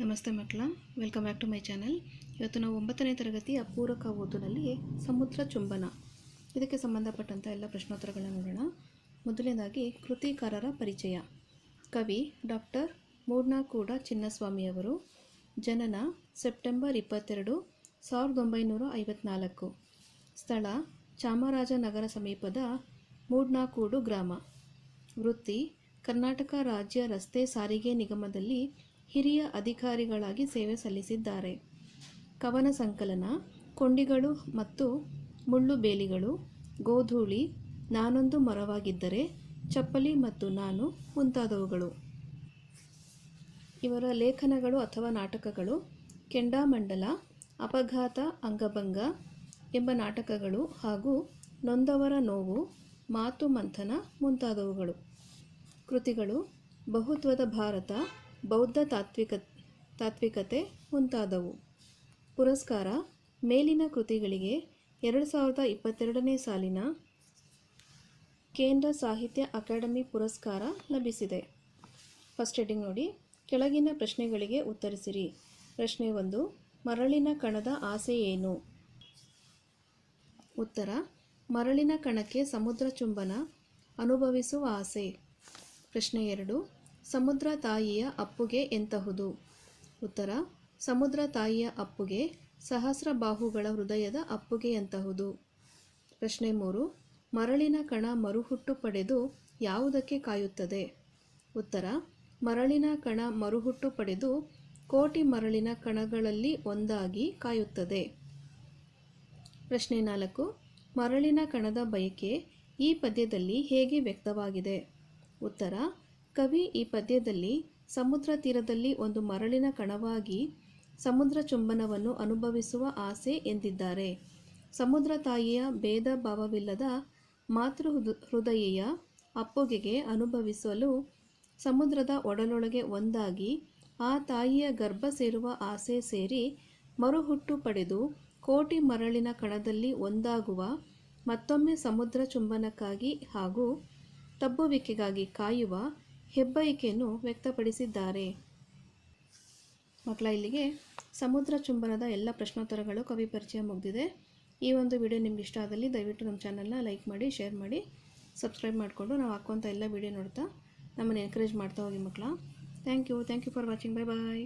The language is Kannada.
ನಮಸ್ತೆ ಮಕ್ಕಳ welcome back to my channel ಇವತ್ತು ನಾವು ಒಂಬತ್ತನೇ ತರಗತಿಯ ಪೂರಕ ಓದಿನಲ್ಲಿ ಸಮುದ್ರ ಚುಂಬನ. ಇದಕ್ಕೆ ಸಂಬಂಧಪಟ್ಟಂಥ ಎಲ್ಲ ಪ್ರಶ್ನೋತ್ತರಗಳನ್ನು ನೋಡೋಣ. ಮೊದಲನೇದಾಗಿ, ಕೃತಿಕಾರರ ಪರಿಚಯ. ಕವಿ ಡಾಕ್ಟರ್ ಮೂಡ್ನಾಕೂಡ ಚಿನ್ನಸ್ವಾಮಿಯವರು. ಜನನ ಸೆಪ್ಟೆಂಬರ್ ಇಪ್ಪತ್ತೆರಡು, ಸಾವಿರದ ಒಂಬೈನೂರ ಐವತ್ನಾಲ್ಕು. ಸ್ಥಳ ಚಾಮರಾಜನಗರ ಸಮೀಪದ ಮೂಡ್ನಾಕೂಡು ಗ್ರಾಮ. ವೃತ್ತಿ ಕರ್ನಾಟಕ ರಾಜ್ಯ ರಸ್ತೆ ಸಾರಿಗೆ ನಿಗಮದಲ್ಲಿ ಹಿರಿಯ ಅಧಿಕಾರಿಗಳಾಗಿ ಸೇವೆ ಸಲ್ಲಿಸಿದ್ದಾರೆ. ಕವನ ಸಂಕಲನ, ಕೊಂಡಿಗಳು ಮತ್ತು ಮುಳ್ಳು ಬೇಲಿಗಳು, ಗೋಧೂಳಿ, ನಾನೊಂದು ಮರವಾಗಿದ್ದರೆ ಚಪ್ಪಲಿ ಮತ್ತು ನಾನು ಮುಂತಾದವುಗಳು. ಇವರ ಲೇಖನಗಳು ಅಥವಾ ನಾಟಕಗಳು ಕೆಂಡಾಮಂಡಲ, ಅಪಘಾತ, ಅಂಗಭಂಗ ಎಂಬ ನಾಟಕಗಳು ಹಾಗೂ ನೊಂದವರ ನೋವು, ಮಾತು ಮಂಥನ ಮುಂತಾದವುಗಳು. ಕೃತಿಗಳು ಬಹುತ್ವದ ಭಾರತ ಬೌದ್ಧ ತಾತ್ವಿಕ, ತಾತ್ವಿಕತೆ ಮುಂತಾದವು. ಪುರಸ್ಕಾರ, ಮೇಲಿನ ಕೃತಿಗಳಿಗೆ ಎರಡು ಸಾವಿರದ ಇಪ್ಪತ್ತೆರಡನೇ ಸಾಲಿನ ಕೇಂದ್ರ ಸಾಹಿತ್ಯ ಅಕಾಡೆಮಿ ಪುರಸ್ಕಾರ ಲಭಿಸಿದೆ. ಫಸ್ಟ್ ಹೆಡಿಂಗ್ ನೋಡಿ, ಕೆಳಗಿನ ಪ್ರಶ್ನೆಗಳಿಗೆ ಉತ್ತರಿಸಿರಿ. ಪ್ರಶ್ನೆ ಒಂದು, ಮರಳಿನ ಕಣದ ಆಸೆ ಏನು? ಉತ್ತರ, ಮರಳಿನ ಕಣಕ್ಕೆ ಸಮುದ್ರ ಚುಂಬನ ಅನುಭವಿಸುವ ಆಸೆ. ಪ್ರಶ್ನೆ ಎರಡು ಸಮುದ್ರ ತಾಯಿಯ ಅಪ್ಪುಗೆ ಎಂತಹುದು? ಉತ್ತರ, ಸಮುದ್ರ ತಾಯಿಯ ಅಪ್ಪುಗೆ ಸಹಸ್ರ ಬಾಹುಗಳ ಹೃದಯದ ಅಪ್ಪುಗೆ ಎಂತಹುದು? ಪ್ರಶ್ನೆ ಮೂರು, ಮರಳಿನ ಕಣ ಮರುಹುಟ್ಟು ಪಡೆದು ಯಾವುದಕ್ಕೆ ಕಾಯುತ್ತದೆ? ಉತ್ತರ, ಮರಳಿನ ಕಣ ಮರುಹುಟ್ಟು ಪಡೆದು ಕೋಟಿ ಮರಳಿನ ಕಣಗಳಲ್ಲಿ ಒಂದಾಗಿ ಕಾಯುತ್ತದೆ. ಪ್ರಶ್ನೆ ನಾಲ್ಕು, ಮರಳಿನ ಕಣದ ಬಯಕೆ ಈ ಪದ್ಯದಲ್ಲಿ ಹೇಗೆ ವ್ಯಕ್ತವಾಗಿದೆ? ಉತ್ತರ ಕವಿ ಈ ಪದ್ಯದಲ್ಲಿ ಸಮುದ್ರ ತೀರದಲ್ಲಿ ಒಂದು ಮರಳಿನ ಕಣವಾಗಿ ಸಮುದ್ರ ಚುಂಬನವನ್ನು ಅನುಭವಿಸುವ ಆಸೆ ಎಂದಿದ್ದಾರೆ. ಸಮುದ್ರ ತಾಯಿಯ ಭೇದ ಭಾವವಿಲ್ಲದ ಮಾತೃ ಹೃದಯ ಅಪ್ಪುಗೆಗೆ ಅನುಭವಿಸಲು ಸಮುದ್ರದ ಒಡಲೊಳಗೆ ಒಂದಾಗಿ ಆ ತಾಯಿಯ ಗರ್ಭ ಸೇರುವ ಆಸೆ ಸೇರಿ ಮರುಹುಟ್ಟು ಪಡೆದು ಕೋಟಿ ಮರಳಿನ ಕಣದಲ್ಲಿ ಒಂದಾಗುವ ಮತ್ತೊಮ್ಮೆ ಸಮುದ್ರ ಚುಂಬನಕ್ಕಾಗಿ ಹಾಗೂ ತಬ್ಬುವಿಕೆಗಾಗಿ ಕಾಯುವ ಹೆಬ್ಬಯಿಕೆಯನ್ನು ವ್ಯಕ್ತಪಡಿಸಿದ್ದಾರೆ. ಮಕ್ಕಳ ಇಲ್ಲಿಗೆ ಸಮುದ್ರ ಚುಂಬನದ ಎಲ್ಲ ಪ್ರಶ್ನೋತ್ತರಗಳು ಕವಿ ಪರಿಚಯ ಮುಗಿದಿದೆ. ಈ ಒಂದು ವಿಡಿಯೋ ನಿಮ್ಗೆ ಇಷ್ಟ ಆದಲ್ಲಿ ದಯವಿಟ್ಟು ನಮ್ಮ ಚಾನಲ್ನ ಲೈಕ್ ಮಾಡಿ, ಶೇರ್ ಮಾಡಿ, ಸಬ್ಸ್ಕ್ರೈಬ್ ಮಾಡಿಕೊಂಡು ನಾವು ಹಾಕುವಂಥ ಎಲ್ಲ ವಿಡಿಯೋ ನೋಡ್ತಾ ನಮ್ಮನ್ನು ಎನ್ಕರೇಜ್ ಮಾಡ್ತಾ ಹೋಗಿ ಮಕ್ಕಳ. Thank you thank you for watching, bye bye